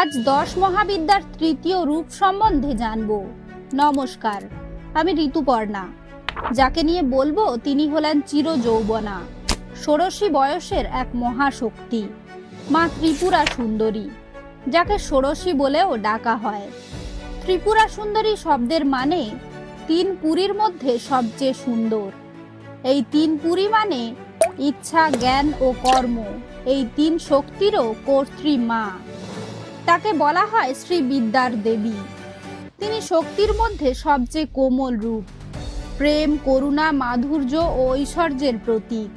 আজ দশ মহাবিদ্যার তৃতীয় রূপ সম্বন্ধে জানব। নমস্কার, আমি ঋতুপর্ণা। যাকে নিয়ে বলব, তিনি হলেন চির যৌবনা ষোড়শী বয়সের এক মহাশক্তি, মা ত্রিপুরা সুন্দরী, যাকে ষোড়শী বলেও ডাকা হয়। ত্রিপুরা সুন্দরী শব্দের মানে তিন পুরীর মধ্যে সবচেয়ে সুন্দর। এই তিন পুরী মানে ইচ্ছা, জ্ঞান ও কর্ম, এই তিন শক্তিরও কর্ত্রী মা। তাকে বলা হয় শ্রী বিদ্যার দেবী। তিনি শক্তির মধ্যে সবচেয়ে কোমল রূপ। প্রেম, করুণা, মাধুর্য ও ঐশ্বর্যের প্রতীক।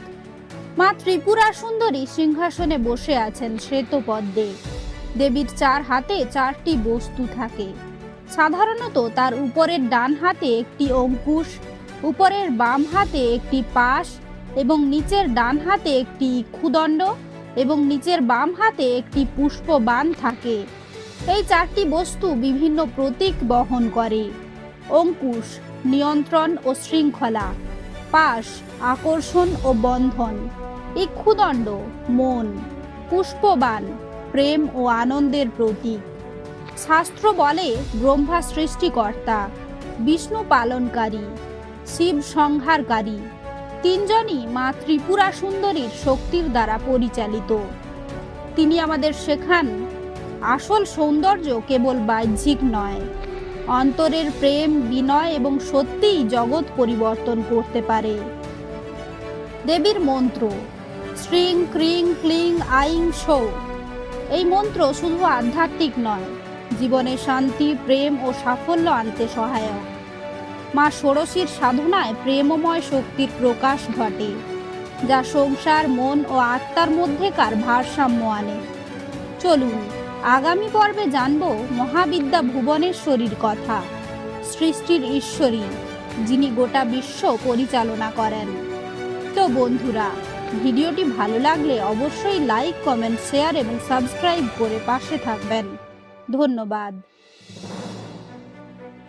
মা ত্রিপুরা সুন্দরী সিংহাসনে বসে আছেন শ্বেতপদ্মে। দেবীর চার হাতে চারটি বস্তু থাকে। সাধারণত তার উপরের ডান হাতে একটি অঙ্কুশ, উপরের বাম হাতে একটি পাশ এবং নিচের ডান হাতে একটি ক্ষুদণ্ড এবং নিচের বাম হাতে একটি পুষ্পবাণ থাকে। এই চারটি বস্তু বিভিন্ন প্রতীক বহন করে। অঙ্কুশ, নিয়ন্ত্রণ ও শৃঙ্খলা, পাশ, আকর্ষণ ও বন্ধন, ইক্ষুদণ্ড, মন, পুষ্পবান, প্রেম ও আনন্দের প্রতীক। শাস্ত্র বলে, ব্রহ্মা সৃষ্টিকর্তা, বিষ্ণু পালনকারী, শিব সংহারকারী তিনজনই মা ত্রিপুরা সুন্দরীর শক্তির দ্বারা পরিচালিত। তিনি আমাদের শেখান, আসল সৌন্দর্য কেবল বাহ্যিক নয়, অন্তরের প্রেম, বিনয় এবং সত্যিই জগৎ পরিবর্তন করতে পারে। দেবীর মন্ত্র, শ্রিং, ক্রিং, ক্লিং, আইং শো এই মন্ত্র শুধু আধ্যাত্মিক নয়, জীবনে শান্তি, প্রেম ও সাফল্য আনতে সহায়ক। মা ষোড়শীর সাধনায় প্রেমময় শক্তির প্রকাশ ঘটে, যা সংসার, মন ও আত্মার মধ্যেকার ভারসাম্য আনে। চলুন, আগামী পর্বে জানব মহাবিদ্যা ভুবনেশ্বরীর কথা, সৃষ্টির ঈশ্বরী, যিনি গোটা বিশ্ব পরিচালনা করেন। তো বন্ধুরা, ভিডিওটি ভালো লাগলে অবশ্যই লাইক, কমেন্ট, শেয়ার এবং সাবস্ক্রাইব করে পাশে থাকবেন। ধন্যবাদ।